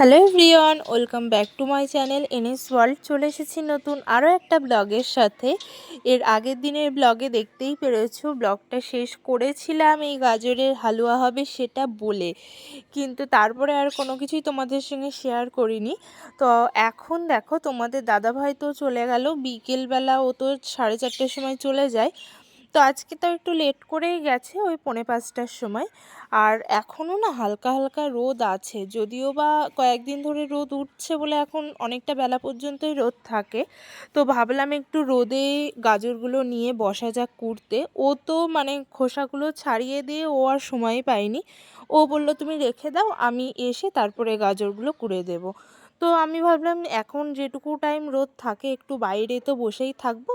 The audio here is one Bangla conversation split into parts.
hello everyone, welcome back to my channel NS world. চলে এসেছি নতুন আরও একটা ব্লগের সাথে। এর আগের দিনের ব্লগে দেখতেই পেরেছ, ব্লগটা শেষ করেছিলাম এই গাজরের হালুয়া হবে সেটা বলে। কিন্তু তারপরে আর কোনো কিছুই তোমাদের সঙ্গে শেয়ার করিনি। তো এখন দেখো, তোমাদের দাদাভাই তো চলে গেল, বিকেলবেলা ও তো সাড়ে চারটের সময় চলে যায়। তো আজকে তো একটু লেট করেই গেছে, ওই পৌনে পাঁচটার সময়। আর এখনও না হালকা হালকা রোদ আছে। যদিও বা কয়েকদিন ধরে রোদ উঠছে বলে এখন অনেকটা বেলা পর্যন্তই রোদ থাকে। তো ভাবলাম একটু রোদে গাজরগুলো নিয়ে বসা যাক কুড়তে। ও তো মানে খোসাগুলো ছাড়িয়ে দিয়ে ও আর সময় পায়নি। ও বলল, তুমি রেখে দাও, আমি এসে তারপরে গাজরগুলো কুড়ে দেবো। তো আমি ভাবলাম, এখন যেটুকু টাইম রোদ থাকে, একটু বাইরে তো বসেই থাকব,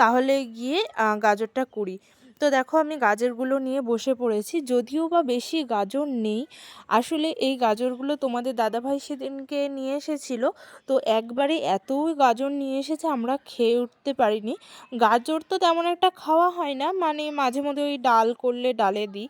তাহলে গিয়ে গাজরটা কুড়ি। তো দেখো আমি গাজরগুলো নিয়ে বসে পড়েছি। যদিও বা বেশি গাজর নেই। আসলে এই গাজরগুলো তোমাদের দাদাভাই সেদিনকে নিয়ে এসেছিল। তো একবারে এত গাজর নিয়ে এসেছে আমরা খেয়ে উঠতে পারিনি। গাজর তো তেমন একটা খাওয়া হয় না। মানে মাঝে মধ্যে ওই ডাল করলে ডালে দিই।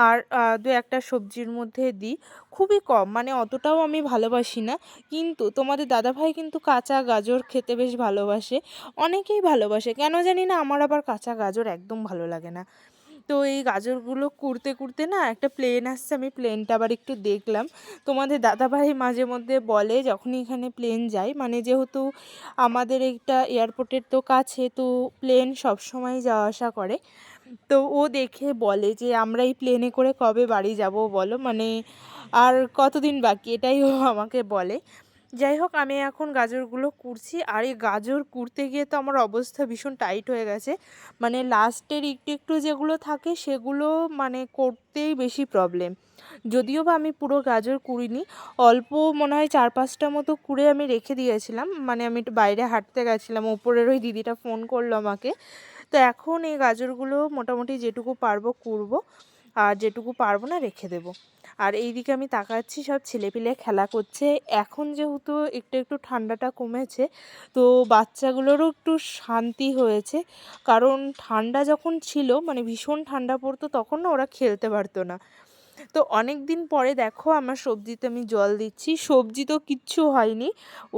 আর দু একটা সবজির মধ্যে দিই। খুবই কম মানে অতটাও আমি ভালোবাসি না। কিন্তু তোমাদের দাদাভাই কিন্তু কাঁচা গাজর খেতে বেশ ভালোবাসে। অনেকেই ভালোবাসে। কেন জানি না, আমার আবার কাঁচা গাজর একদম ভালো লাগে না। তো এই গাজরগুলো কুড়তে কুড়তে না একটা প্লেন আসছে, আমি প্লেনটা আবার একটু দেখলাম। তোমাদের দাদাভাই মাঝে মধ্যে বলে, যখনই এখানে প্লেন যায় মানে যেহেতু আমাদের একটা এয়ারপোর্টের তো কাছে, তো প্লেন সবসময় যাওয়া আসা করে। তো ও দেখে বলে যে, আমরা এই প্লেনে করে কবে বাড়ি যাব বলো? মানে আর কতদিন বাকি? এটাই ও আমাকে বলে। যাই হোক, আমি এখন গাজরগুলো কুড়ছি। আর এই গাজর কুড়তে গিয়ে তো আমার অবস্থা ভীষণ টাইট হয়ে গেছে। মানে লাস্টের একটু একটু যেগুলো থাকে, সেগুলো মানে করতেই বেশি প্রবলেম যদিও বা আমি পুরো গাজর কুড়িনি, অল্প মনে হয় চার পাঁচটা মতো কুড়ে আমি রেখে দিয়েছিলাম। মানে আমি একটু বাইরে হাঁটতে গেছিলাম। ওপরের ওই দিদিটা ফোন করল আমাকে। তো এখন এই গাজরগুলো মোটামুটি যেটুকু পারব কুড়বো, আর যেটুকু পারব না রেখে দেবো। আর এইদিকে আমি তাকাচ্ছি, সব ছেলেপিলে খেলা করছে। এখন যেহেতু একটু একটু ঠান্ডাটা কমেছে, তো বাচ্চাগুলোরও একটু শান্তি হয়েছে। কারণ ঠান্ডা যখন ছিল মানে ভীষণ ঠান্ডা পড়তো, তখন না ওরা খেলতে পারতো না। তো অনেক দিন পরে দেখো, আমার সবজিতে আমি জল দিচ্ছি। সবজি তো কিচ্ছু হয়নি।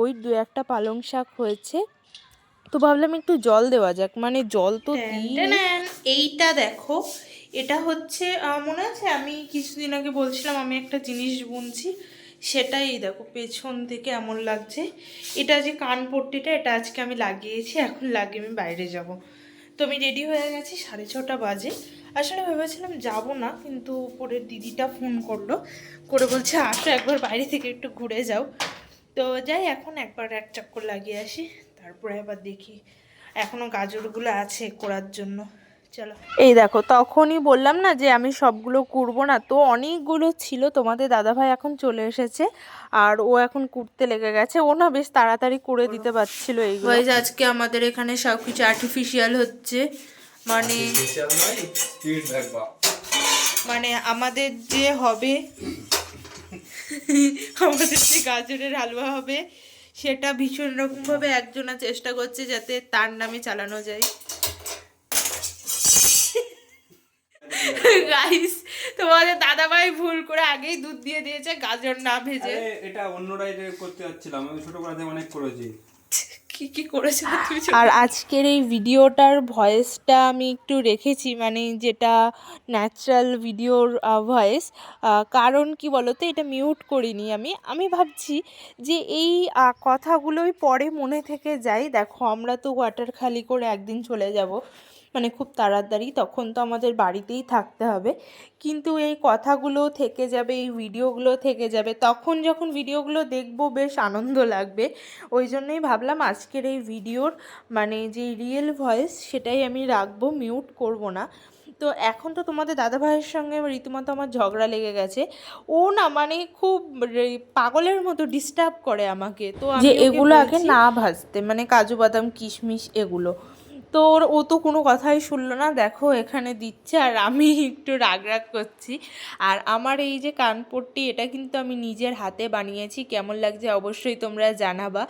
ওই দু একটা পালং শাক হয়েছে। তো ভাবলাম একটু জল দেওয়া যাক। মানে জল তো এইটা দেখো এটা হচ্ছে মনে আছে? আমি কিছুদিন আগে বলছিলাম আমি একটা জিনিস বুনছি সেটাই দেখো পেছন থেকে এমন লাগছে। এটা যে কান পট্টিটা এটা আজকে আমি লাগিয়েছি এখন লাগিয়ে আমি বাইরে যাব। তো আমি রেডি হয়ে গেছি সাড়ে ছটা বাজে। আসলে ভেবেছিলাম যাব না কিন্তু উপরের দিদিটা ফোন করল করে বলছে আসো একবার বাইরে থেকে একটু ঘুরে যাও। তো যাই এখন একবার এক চক্কর লাগিয়ে আসি। তারপরে আবার দেখি। এখনও গাজরগুলো আছে করার জন্য। চলো। এই দেখো তখনই বললাম না যে আমি সবগুলো কুড়বো না। তো অনেকগুলো ছিল তোমাদের দাদাভাই এখন চলে এসেছে আর ও এখন কুড়তে লেগে গেছে। ও না বেশ তাড়াতাড়ি করে দিতে পারছিল এইগুলো। আজকে আমাদের এখানে সব কিছু আর্টিফিশিয়াল হচ্ছে। মানে মানে আমাদের যে হবে আমাদের যে গাজরের হালুয়া হবে সেটা ভীষণ রকমভাবে একজনা চেষ্টা করছে যাতে তার নামে চালানো যায়। গাইস তোমাদের দাদা ভাই ভুল করে আগেই দুধ দিয়ে দিয়েছে, গাজর না ভেজে। এটা অন্যরাই করতে যাচ্ছিলাম, আমি ছোটবেলাতে অনেক করেছি। কি কি করেছে আর আজকের এই ভিডিওটার ভয়েসটা আমি একটু রেখেছি মানে যেটা ন্যাচারাল ভিডিওর ভয়েস কারণ কি বলতো এটা মিউট করিনি আমি। আমি ভাবছি যে এই কথাগুলোই পরে মনে থেকে যাই দেখো আমরা তো ওয়াটার খালি করে একদিন চলে যাব। মানে খুব তাড়াতাড়ি তখন তো আমাদের বাড়িতেই থাকতে হবে। কিন্তু এই কথাগুলো থেকে যাবে এই ভিডিওগুলো থেকে যাবে তখন যখন ভিডিওগুলো দেখব বেশ আনন্দ লাগবে। ওই জন্যই ভাবলাম আজকের এই ভিডিওর মানে যে রিয়েল ভয়েস সেটাই আমি রাখব মিউট করব না। তো এখন তো তোমাদের দাদা ভাইয়ের সঙ্গে রীতিমতো আমার ঝগড়া লেগে গেছে। ও না মানে খুব পাগলের মতো ডিস্টার্ব করে আমাকে। তো যে এগুলো আগে না ভাজতে মানে কাজু বাদাম কিশমিশ এগুলো। তো ওর ও তো কোনো কথাই শুনলো না। দেখো, এখানে দিচ্ছে আর আমি একটু রাগ রাগ করছি। আর আমার এই যে কানপট্টি, এটা কিন্তু আমি নিজের হাতে বানিয়েছি। কেমন লাগছে অবশ্যই তোমরা জানাবা।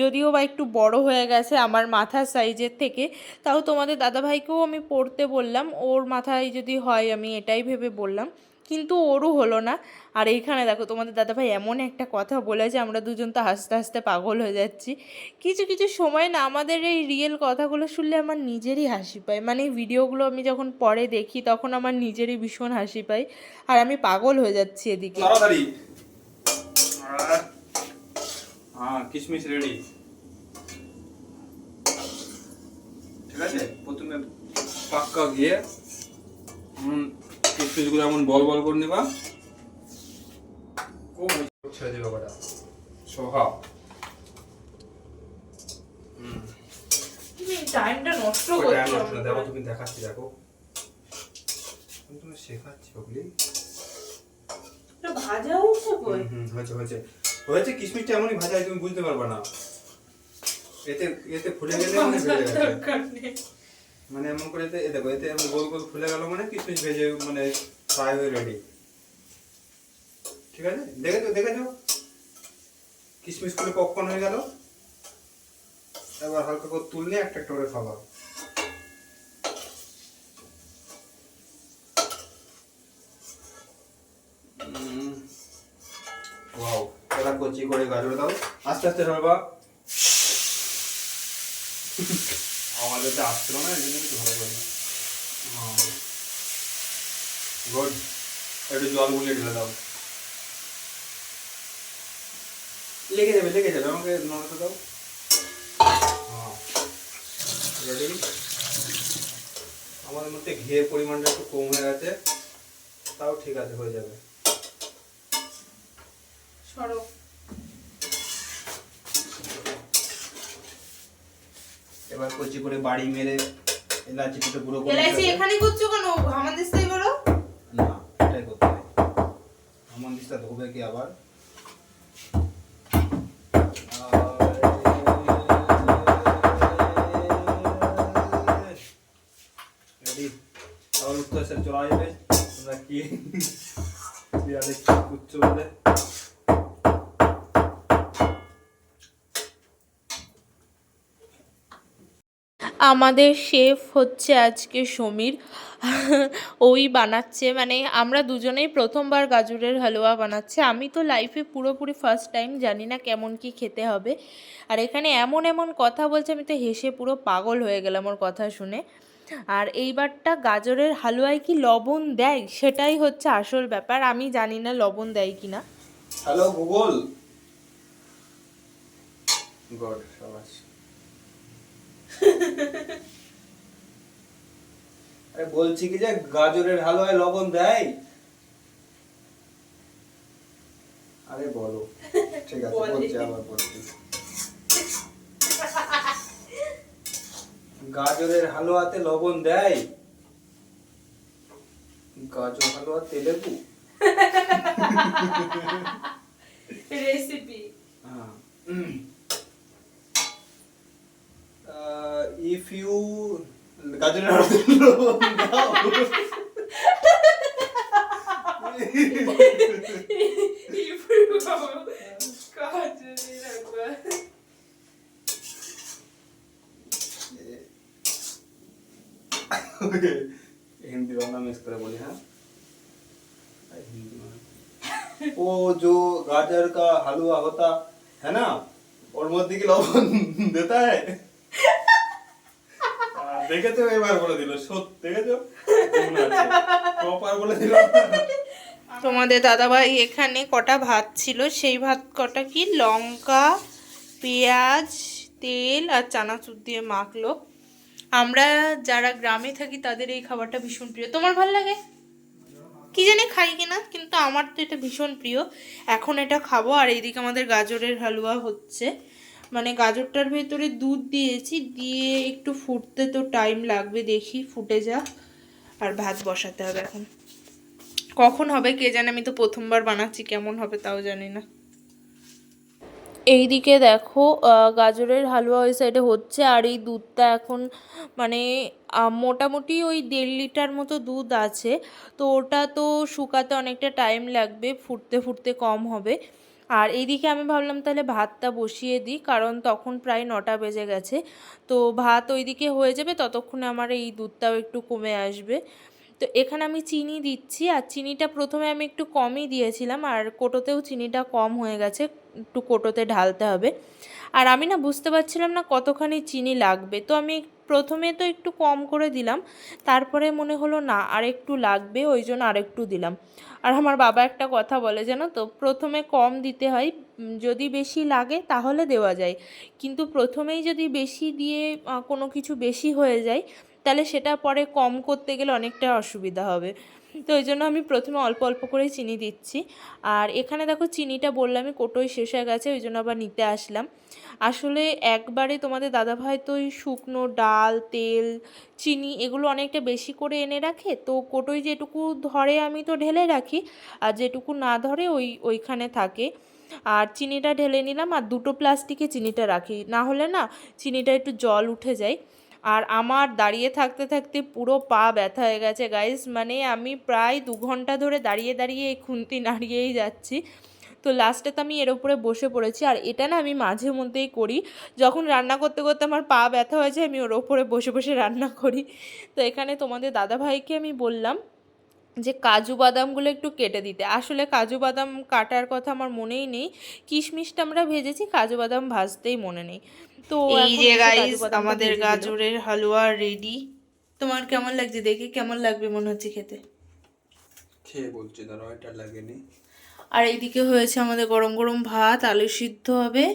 যদিও বা একটু বড় হয়ে গেছে আমার মাথার সাইজের থেকে, তাও তোমাদের দাদাভাইকেও আমি পড়তে বললাম। ওর মাথায় যদি হয়, আমি এটাই ভেবে বললাম। কিন্তু ওরও হলো না। আর এইখানে দেখো তোমাদের দাদাভাই এমন একটা কথা বলেছে আমরা দুজন তো হাসতে হাসতে পাগল হয়ে যাচ্ছি। কিছু কিছু সময় না আমাদের এই রিয়েল কথাগুলো শুনলে আমার নিজেরই হাসি পায়। মানে ভিডিওগুলো আমি যখন পরে দেখি তখন আমার নিজেরই ভীষণ হাসি পায়। আর আমি পাগল হয়ে যাচ্ছি এদিকে। হ্যাঁ ঠিক আছে? প্রথমে পাক্কা গিয়ে কিশমিশগুলো এমন বল বল করে নেবা। ছেড়ে দেবে বাবাটা। স্বভাব টাইমটা নষ্ট ওই time দেখো তুমি দেখাচ্ছি দেখো। তুমি শেখাচ্ছি বুঝলি ভাজা হচ্ছে হুম, হুম, হয়েছে হয়েছে। হয়েছে কিশমিশটা এমনই ভাজা তুমি বুঝতে পারবে না। এতে এতে ফুলে গেলে মানে মানে এমন করে এ দেখো, এতে এমন গোল গোল ফুলে গেল মানে কিশমিশ ভেজে মানে ফ্রাই হয়ে রেডি ঠিক আছে? দেখেছ দেখেছ কিশমিশ করে পপকর্ন হয়ে গেল। এবার হালকা করে তুললে একটা একটা করে খাবার। ওয়াও করে গাজর দাও। আস্তে আস্তে ধরবা আমাদের আসছিল না এই জন্য একটু ভালো করে গুড একটু জল গুলিয়ে ঢেলে দাও। লেগে যাবে লেগে যাবে আমাকে নড়তে দাও। হ্যাঁ। রেডি আমাদের মধ্যে ঘিয়ের পরিমাণটা একটু কম হয়ে গেছে তাও ঠিক আছে হয়ে যাবে। সরো। এবার কচি করে বাড়ি মেরে এলাচি দুটো গুঁড়ো করে দিতে হবে। করছ কেন? আমাদের সাথে করো না এটাই করতে হবে। দিস্তা ধোবে কি আবার? চলে যাবে তোমরা কি করছ বলে। আমাদের শেফ হচ্ছে আজকে সমীর। ওই বানাচ্ছে মানে আমরা দুজনেই প্রথমবার গাজরের হালুয়া বানাচ্ছে। আমি তো লাইফে পুরোপুরি ফার্স্ট টাইম জানি না কেমন কি খেতে হবে। আর এখানে এমন এমন কথা বলছে, আমি তো হেসে পুরো পাগল হয়ে গেলাম ওর কথা শুনে। আর এইবারটা গাজরের হালুয়ায় কি লবণ দেয়? সেটাই হচ্ছে আসল ব্যাপার। আমি জানি না লবণ দেয় কি না হ্যালো গুগল গড আরে বলছি কি যে গাজরের হালুয়ায় লবণ দেয়? আরে বলো। ঠিক আছে বলছি আবার বলছি গাজরের হালুয়াতে লবণ দেয়? গাজর halwa Telugu? Recipe uh, Uh, if you Gajrin out Hindi बोले हाँ? हिंदी वो जो गाजर का हलवा होता है ना और मोदी की लौंग देता है? দেখেছ এবার বলে দিল দেখেছ? বলে দিল। তোমাদের দাদাভাই এখানে কটা ভাত ছিল? সেই ভাত কটা কি? লঙ্কা, পেঁয়াজ, তেল আর চানাচুর দিয়ে মাখলো। আমরা যারা গ্রামে থাকি, তাদের এই খাবারটা ভীষণ প্রিয়। তোমার ভালো লাগে? কি জানি খাই কিনা, কিন্তু আমার তো এটা ভীষণ প্রিয়। এখন এটা খাব, আর এইদিকে আমাদের গাজরের হালুয়া হচ্ছে। মানে গাজরটার ভেতরে দুধ দিয়েছি, দিয়ে একটু ফুটতে তো টাইম লাগবে, দেখি ফুটে যাক। আর ভাত বসাতে হবে এখন। কখন হবে কে জানে, আমি তো প্রথমবার বানাচ্ছি, কেমন হবে তাও জানি না। এইদিকে দেখো গাজরের হালুয়া ওই সাইডে হচ্ছে, আর এই দুধটা এখন মানে মোটামুটি ওই দেড় লিটার মতো দুধ আছে। তো ওটা তো শুকাতে অনেকটা টাইম লাগবে, ফুটতে ফুটতে কম হবে। আর এইদিকে আমি ভাবলাম তাহলে ভাতটা বসিয়ে দিই, কারণ তখন প্রায় নটা বেজে গেছে। তো ভাত ওইদিকে হয়ে যাবে, ততক্ষণে আমার এই দুধটাও একটু কমে আসবে। তো এখানে আমি চিনি দিচ্ছি, আর চিনিটা প্রথমে আমি একটু কমই দিয়েছিলাম, আর কোটোতেও চিনিটা কম হয়ে গেছে, একটু কোটোতে ঢালতে হবে। আর আমি না বুঝতে পারছিলাম না কতখানি চিনি লাগবে, তো আমি প্রথমে তো একটু কম করে দিলাম, তারপরে মনে হলো না আর একটু লাগবে, ওই জন্য আর একটু দিলাম। আর আমার বাবা একটা কথা বলে, জানো তো, প্রথমে কম দিতে হয় যদি বেশি লাগে তাহলে দেওয়া যায়। কিন্তু প্রথমেই যদি বেশি দিয়ে কোনো কিছু বেশি হয়ে যায়, তাহলে সেটা পরে কম করতে গেলে অনেকটা অসুবিধা হবে। তো ওই জন্য আমি প্রথমে অল্প অল্প করে চিনি দিচ্ছি। আর এখানে দেখো চিনিটা বললামই কোটোই শেষ হয়ে গেছে, ওই জন্য আবার নিতে আসলাম। আসলে একবারে তোমাদের দাদাভাই তো ওই শুকনো ডাল, তেল, চিনি এগুলো অনেকটা বেশি করে এনে রাখে, তো কোটোই যেটুকু ধরে আমি তো ঢেলে রাখি, আর যেটুকু না ধরে ওই, ওইখানে থাকে। আর চিনিটা ঢেলে নিলাম, আর দুটো প্লাস্টিকে চিনিটা রাখি। না হলে না, চিনিটা একটু জল উঠে যায়। আর আমার দাঁড়িয়ে থাকতে থাকতে পুরো পা ব্যথা হয়ে গেছে গাইস মানে আমি প্রায় দু ঘণ্টা ধরে দাঁড়িয়ে দাঁড়িয়ে এই খুন্তি নাড়িয়েই যাচ্ছি। তো লাস্টে তো আমি এর উপরে বসে পড়েছি। আর এটা না আমি মাঝে মধ্যেই করি। যখন রান্না করতে করতে আমার পা ব্যথা হয়ে যায় আমি ওর ওপরে বসে বসে রান্না করি। তো এখানে তোমাদের দাদাভাইকে আমি বললাম যে কাজু বাদামগুলো একটু কেটে দিতে। আসলে কাজু বাদাম কাটার কথা আমার মনেই নেই। কিশমিশটা আমরা ভেজেছি, কাজু বাদাম ভাজতেই মনে নেই। তো এই যে গাইস আমাদের গাজরের হালুয়া রেডি তোমার কেমন লাগছে দেখে? কেমন লাগবে মনে হচ্ছে খেতে? খেয়ে বলছি দাঁড়াও এটা লাগেনি। আর এইদিকে হয়েছে আমাদের গরম গরম ভাত আলু সিদ্ধ হবে।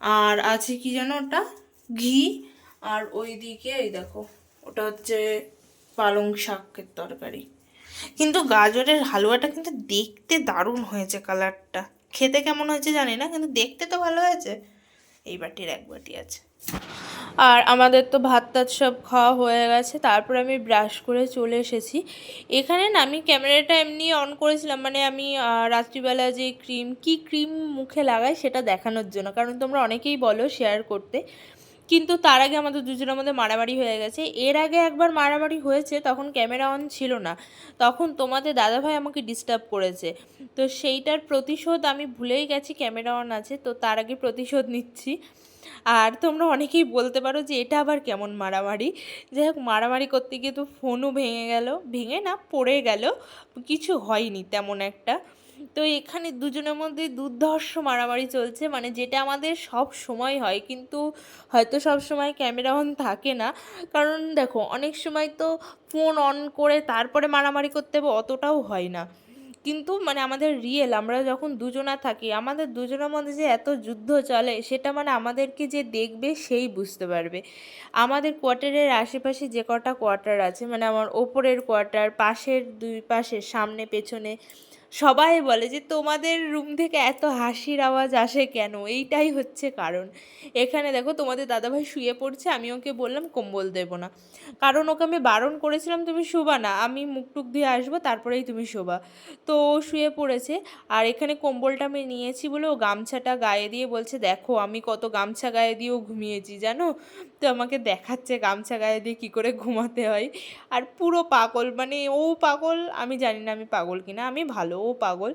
আর আছে কি যেন ওটা? ঘি। আর ওইদিকে এই দেখো ওটা হচ্ছে পালং শাকের তরকারি। কিন্তু গাজরের হালুয়াটা কিন্তু দেখতে দারুণ হয়েছে কালারটা খেতে কেমন হয়েছে জানি না কিন্তু দেখতে তো ভালো হয়েছে। এই বাটির এক বাটি আছে। আর আমাদের তো ভাত টাত সব খাওয়া হয়ে গেছে, তারপর আমি ব্রাশ করে চলে এসেছি। এখানে না আমি ক্যামেরাটা এমনি অন করেছিলাম মানে আমি রাত্রিবেলা যে ক্রিম, কি ক্রিম মুখে লাগাই সেটা দেখানোর জন্য। কারণ তোমরা অনেকেই বলো শেয়ার করতে। কিন্তু তার আগে আমাদের দুজনের মধ্যে মারামারি হয়ে গেছে। এর আগে একবার মারামারি হয়েছে, তখন ক্যামেরা অন ছিল না। তখন তোমাদের দাদাভাই আমাকে ডিস্টার্ব করেছে। তো সেইটার প্রতিশোধ আমি ভুলেই গেছি, ক্যামেরা অন আছে, তো তার আগে প্রতিশোধ নিচ্ছি। আর তোমরা অনেকেই বলতে পারো যে এটা আবার কেমন মারামারি। যাই হোক, মারামারি করতে গিয়ে তো ফোনও ভেঙে গেল। ভেঙে না, পড়ে গেল। কিছু হয়নি তেমন একটা। তো এখানে দুজনের মধ্যে দুর্ধর্ষ মারামারি চলছে মানে যেটা আমাদের সব সময় হয়, কিন্তু হয়তো সব সময় ক্যামেরা অন থাকে না। কারণ দেখো, অনেক সময় তো ফোন অন করে তারপরে মারামারি করতে হবে, অতটাও হয় না। কিন্তু মানে আমাদের রিয়েল আমরা যখন দুজনা থাকি, আমাদের দুজনের মধ্যে যে এত যুদ্ধ চলে, সেটা মানে আমাদেরকে যে দেখবে সেই বুঝতে পারবে। আমাদের কোয়ার্টারের আশেপাশে যে কটা কোয়ার্টার আছে মানে আমার ওপরের কোয়ার্টার, পাশের দুই পাশের, সামনে, পেছনে সবাই বলে যে, তোমাদের রুম থেকে এত হাসির আওয়াজ আসে কেন? এইটাই হচ্ছে কারণ। এখানে দেখো, তোমাদের দাদাভাই শুয়ে পড়ছে, আমি ওকে বললাম, কম্বল দেবো না। কারণ ওকে আমি বারণ করেছিলাম, তুমি শোবা না, আমি মুখ টুক দিয়ে আসব, তারপরেই তুমি শোবা। তো শুয়ে পড়েছে, আর এখানে কম্বলটা আমি নিয়েছি বলে ও গামছাটা গায়ে দিয়ে বলছে, দেখো, আমি কত গামছা গায়ে দিয়েও ঘুমিয়েছি, জানো? তো আমাকে দেখাচ্ছে গামছা গায়ে দিয়ে কী করে ঘুমাতে হয়। আর পুরো পাগল মানে ও পাগল, আমি জানি না আমি পাগল কিনা, আমি ভালো ও পাগল।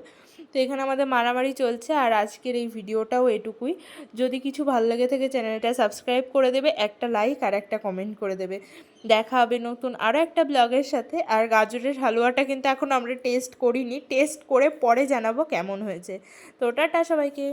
তো এখানে আমাদের মারামারি চলছে আর আজকের এই ভিডিওটাও এটুকুই। যদি কিছু ভালো লেগে থাকে চ্যানেলটা সাবস্ক্রাইব করে দেবে, একটা লাইক আর একটা কমেন্ট করে দেবে। দেখা হবে নতুন আরও একটা ব্লগের সাথে। আর গাজরের হালুয়াটা কিন্তু এখন আমরা টেস্ট করিনি। টেস্ট করে পরে জানাব কেমন হয়েছে। তো টাটা সবাইকে।